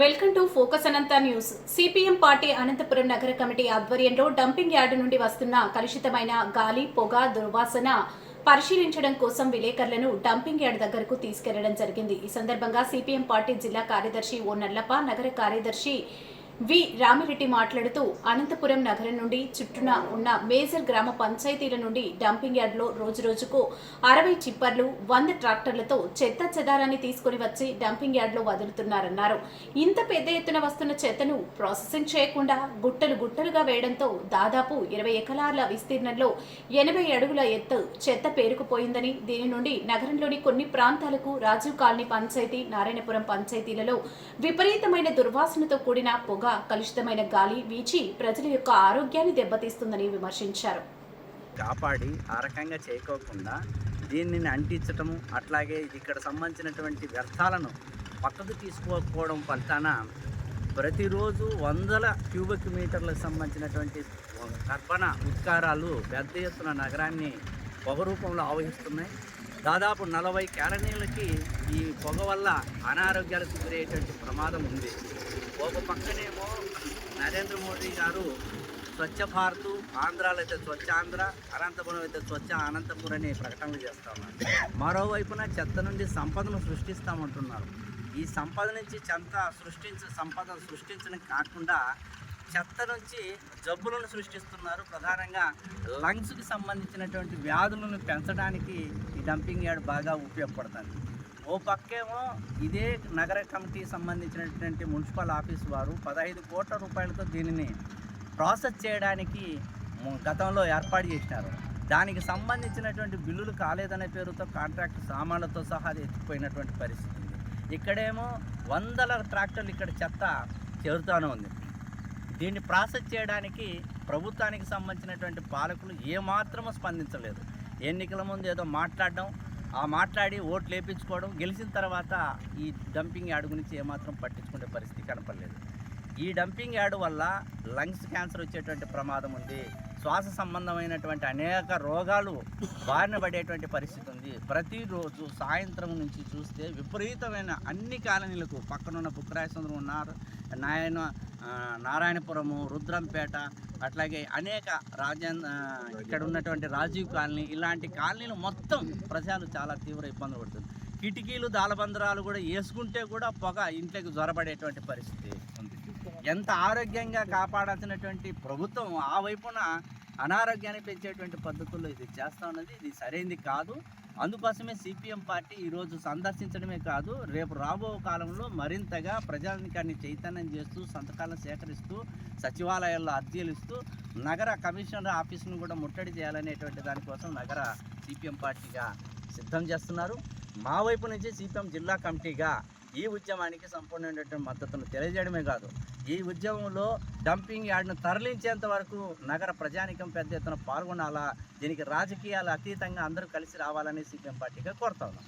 Welcome to focus Anantha news. CPM party Anantapuram నగర committee ఆధ్వర్యంలో dumping yard నుండి వస్తున్న కలుషితమైన గాలి పొగ దుర్వాసన పరిశీలించడం కోసం విలేకరులను డంపింగ్ యార్డ్ దగ్గరకు తీసుకెళ్ళడం జరిగింది. ఈ సందర్భంగా సిపిఎం పార్టీ జిల్లా కార్యదర్శి ఓ నల్లప్ప నగర కార్యదర్శి వి. రామిరెడ్డి మాట్లాడుతూ అనంతపురం నగరం నుండి చుట్టూన ఉన్న మేజర్ గ్రామ పంచాయతీల నుండి డంపింగ్ యార్డ్లో రోజురోజుకు అరవై చిప్పర్లు వంద ట్రాక్టర్లతో చెత్త చెదారాన్ని తీసుకుని వచ్చి డంపింగ్ యార్డ్లో వదులుతున్నారన్నారు. ఇంత పెద్ద ఎత్తున వస్తున్న చెత్తను ప్రాసెసింగ్ చేయకుండా గుట్టలు గుట్టలుగా వేయడంతో దాదాపు ఇరవై ఎకరాల విస్తీర్ణంలో ఎనభై అడుగుల ఎత్తు చెత్త పేరుకుపోయిందని దీని నుండి నగరంలోని కొన్ని ప్రాంతాలకు రాజీవ్ కాలనీ పంచాయతీ నారాయణపురం పంచాయతీలలో విపరీతమైన దుర్వాసనతో కూడిన పొగ కలుషితమైన గాలి వీచి ప్రజల యొక్క ఆరోగ్యాన్ని దెబ్బతీస్తుందని విమర్శించారు. కాపాడి ఆ రకంగా చేయకోకుండా దీనిని అంటించటము అట్లాగే ఇక్కడ సంబంధించినటువంటి వ్యర్థాలను పక్కకు తీసుకోకపోవడం ఫలితాన ప్రతిరోజు వందల క్యూబిక్ మీటర్లకు సంబంధించినటువంటి కర్బన ఉత్కారాలు పెద్ద ఎత్తున నగరాన్ని పొగ రూపంలో ఆవహిస్తున్నాయి. దాదాపు నలభై క్యాలనీలకి ఈ పొగ వల్ల అనారోగ్యాలకు గురయ్యేటువంటి ప్రమాదం ఉంది. ఒక పక్కనేమో నరేంద్ర మోడీ గారు స్వచ్ఛ భారత్ ఆంధ్రాలో అయితే స్వచ్ఛ ఆంధ్ర అనంతపురం అయితే స్వచ్ఛ అనంతపురం అనే ప్రకటనలు చేస్తున్నారు మరోవైపున చెత్త నుండి సంపదను సృష్టిస్తామంటున్నారు. ఈ సంపద నుంచి చెత్త సృష్టించ సంపద సృష్టించడం కాకుండా చెత్త నుంచి జబ్బులను సృష్టిస్తున్నారు. ప్రధానంగా లంగ్స్కి సంబంధించినటువంటి వ్యాధులను పెంచడానికి ఈ డంపింగ్ యార్డ్ బాగా ఉపయోగపడుతుంది. ఓ పక్కేమో ఇదే నగర కమిటీ సంబంధించినటువంటి మున్సిపల్ ఆఫీస్ వారు పదహైదు కోట్ల రూపాయలతో దీనిని ప్రాసెస్ చేయడానికి గతంలో ఏర్పాటు చేసినారు. దానికి సంబంధించినటువంటి బిల్లులు కాలేదనే పేరుతో కాంట్రాక్ట్ సామాన్లతో సహా అది ఎత్తిపోయినటువంటి పరిస్థితి ఇక్కడేమో వందల ట్రాక్టర్లు ఇక్కడ చెత్త చేరుతూనే ఉంది. దీన్ని ప్రాసెస్ చేయడానికి ప్రభుత్వానికి సంబంధించినటువంటి పాలకులు ఏమాత్రము స్పందించలేదు. ఎన్నికల ముందు ఏదో మాట్లాడడం ఆ మాట్లాడి ఓట్లు వేయించుకోవడం గెలిచిన తర్వాత ఈ డంపింగ్ యార్డ్ గురించి ఏమాత్రం పట్టించుకునే పరిస్థితి కనపడలేదు. ఈ డంపింగ్ యార్డ్ వల్ల లంగ్స్ క్యాన్సర్ వచ్చేటువంటి ప్రమాదం ఉంది. శ్వాస సంబంధమైనటువంటి అనేక రోగాలు బారిన పడేటువంటి పరిస్థితి ఉంది. ప్రతిరోజు సాయంత్రం నుంచి చూస్తే విపరీతమైన అన్ని కాలనీలకు పక్కనున్న బుక్రాయసంద్రం ఉన్నారు. నాయన నారాయణపురము రుద్రంపేట అట్లాగే అనేక రాజేంద్ర ఇక్కడ ఉన్నటువంటి రాజీవ్ కాలనీ ఇలాంటి కాలనీలు మొత్తం ప్రజలు చాలా తీవ్ర ఇబ్బందులు పడుతుంది. కిటికీలు దాలబందరాలు కూడా వేసుకుంటే కూడా పొగ ఇంట్లోకి జ్వరబడేటువంటి పరిస్థితి ఉంది. ఎంత ఆరోగ్యంగా కాపాడాల్సినటువంటి ప్రభుత్వం ఆ వైపున అనారోగ్యాన్ని పెంచేటువంటి పద్ధతుల్లో ఇది చేస్తా ఉన్నది. ఇది సరైనది కాదు. అందుకోసమే సిపిఎం పార్టీ ఈరోజు సందర్శించడమే కాదు రేపు రాబో కాలంలో మరింతగా ప్రజానికాన్ని చైతన్యం చేస్తూ సంతకాలను సేకరిస్తూ సచివాలయాల్లో అర్జీలు ఇస్తూ నగర కమిషనర్ ఆఫీసును కూడా ముట్టడి చేయాలనేటువంటి దానికోసం నగర సిపిఎం పార్టీగా సిద్ధం చేస్తున్నారు. మా వైపు నుంచి సిపిఎం జిల్లా కమిటీగా ఈ ఉద్యమానికి సంపూర్ణమైనటువంటి మద్దతును తెలియజేయడమే కాదు ఈ ఉద్యమంలో డంపింగ్ యార్డ్ను తరలించేంత వరకు నగర ప్రజానికం పెద్ద ఎత్తున పాల్గొనాలా దీనికి రాజకీయాలు అతీతంగా అందరూ కలిసి రావాలని సీపీఎం పార్టీగా కోరుతా ఉన్నాం.